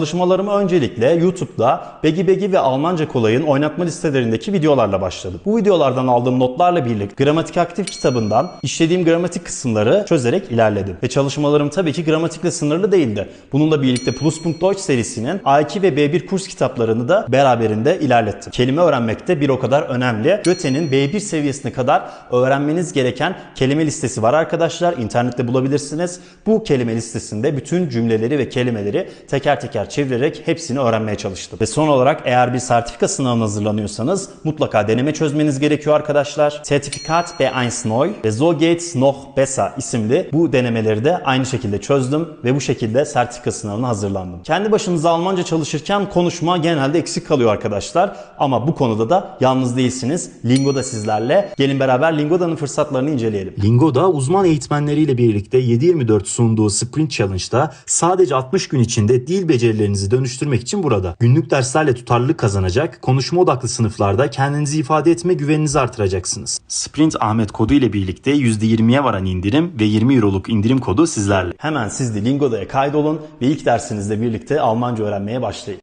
Çalışmalarımı öncelikle YouTube'da Begi Begi ve Almanca Kolay'ın oynatma listelerindeki videolarla başladım. Bu videolardan aldığım notlarla birlikte Gramatik Aktif kitabından işlediğim gramatik kısımları çözerek ilerledim. Ve çalışmalarım tabii ki gramatikle sınırlı değildi. Bununla birlikte Plus.Deutsch serisinin A2 ve B1 kurs kitaplarını da beraberinde ilerlettim. Kelime öğrenmekte bir o kadar önemli. Göte'nin B1 seviyesine kadar öğrenmeniz gereken kelime listesi var arkadaşlar. İnternette bulabilirsiniz. Bu kelime listesinde bütün cümleleri ve kelimeleri teker teker çevirerek hepsini öğrenmeye çalıştım. Ve son olarak eğer bir sertifika sınavına hazırlanıyorsanız mutlaka deneme çözmeniz gerekiyor arkadaşlar. Sertifikat B1 Neu ve So geht's noch besser isimli bu denemeleri de aynı şekilde çözdüm ve bu şekilde sertifika sınavına hazırlandım. Kendi başınıza Almanca çalışırken konuşma genelde eksik kalıyor arkadaşlar. Ama bu konuda da yalnız değilsiniz. Lingo da sizlerle. Gelin beraber Lingoda'nın fırsatlarını inceleyelim. Lingo'da uzman eğitmenleriyle birlikte 7-24 sunduğu Sprint Challenge'da sadece 60 gün içinde dil becerilerinizi dönüştürmek için burada. Günlük derslerle tutarlılık kazanacak, konuşma odaklı sınıflarda kendinizi ifade etme güveninizi artıracaksınız. Sprint Ahmet kodu ile birlikte %20'ye varan indirim ve 20 euroluk indirim kodu sizlerle. Hemen siz de Lingoda'ya kaydolun ve ilk dersinizle birlikte Almanca öğrenmeye başlayın.